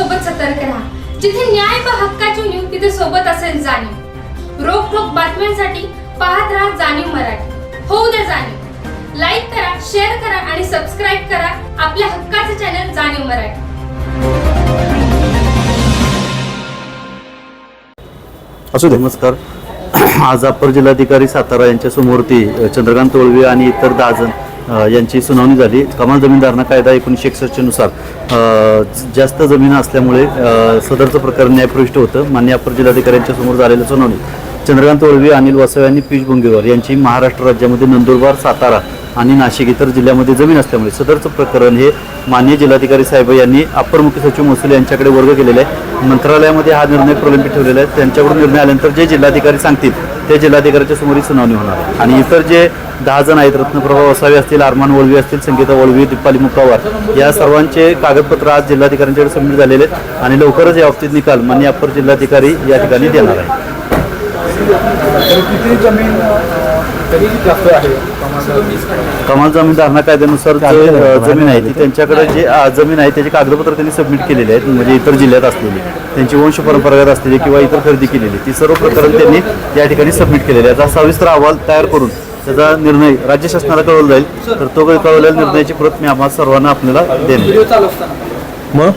सोबत सतर्क राहा. जिथे न्याय व हक्काची न्यूज तिथे सोबत असेल जाणीव. रोखोक बातम्यांसाठी पाहत राहा जाणीव मराठी. होऊ द्या जाणीव. लाईक करा शेअर करा आणि सबस्क्राईब करा आपल्या हक्काचे चॅनल जाणीव मराठी. असू दे. नमस्कार. आज अपर जिल्हाधिकारी सातारा यांच्या समोर चंद्रकांत ओळवी आणि इतर दाजन यांची सुनावणी झाली. कमाल जमीनदारणा कायदा एकोणीसशे एकसष्टनुसार जास्त जमीन असल्यामुळे सदरचं प्रकरण न्यायप्रविष्ट होतं. मान्य अपर जिल्हाधिकाऱ्यांच्या समोर झालेल्या सुनावणी. चंद्रकांत वळवी अनिल वासवे आणि पियुष बोंगेवार यांची महाराष्ट्र राज्यामध्ये नंदुरबार सातारा आणि नाशिक इतर जिल्ह्यामध्ये जमीन असल्यामुळे सदरचं प्रकरण हे माननीय जिल्हाधिकारी साहेब यांनी अप्पर मुख्य सचिव महसूल यांच्याकडे वर्ग केलेला आहे. मंत्रालयामध्ये हा निर्णय प्रलंबित ठेवलेला आहे. त्यांच्याकडून निर्णय आल्यानंतर जे जिल्हाधिकारी सांगतील त्या जिल्हाधिकाऱ्याच्या समोर ही सुनावणी होणार आहे. आणि इतर जे दहा जण आहेत रत्नप्रभा वसावे असतील अरमान वळवी असतील संगीता वळवी दीपाली मुक्कावार या सर्वांचे कागदपत्र आज जिल्हाधिकाऱ्यांच्याकडे सबमिट झालेले आहेत. आणि लवकरच या बाबतीत निकाल मान्य अप्पर जिल्हाधिकारी या ठिकाणी देणार आहे किती जमीन जास्त आहे कमाल जमीन धारणा कायद्यानुसार जे जमीन आहे ती त्यांच्याकडे जे जमीन आहे त्याचे कागदपत्र त्यांनी सबमिट केलेले आहेत म्हणजे इतर जिल्ह्यात असलेली. त्यांची वंश परंपरागत असलेली किंवा इतर खरेदी केलेली. ती सर्व प्रकरण त्यांनी या ठिकाणी सबमिट केलेले आहे याचा सविस्तर अहवाल तयार करून त्याचा निर्णय राज्य शासनाला कळवला जाईल. तर तो कळवलेल्या निर्णयाची प्रत मी आम्हाला सर्वांना आपल्याला देणे व्हिडिओ चालू असताना. मग?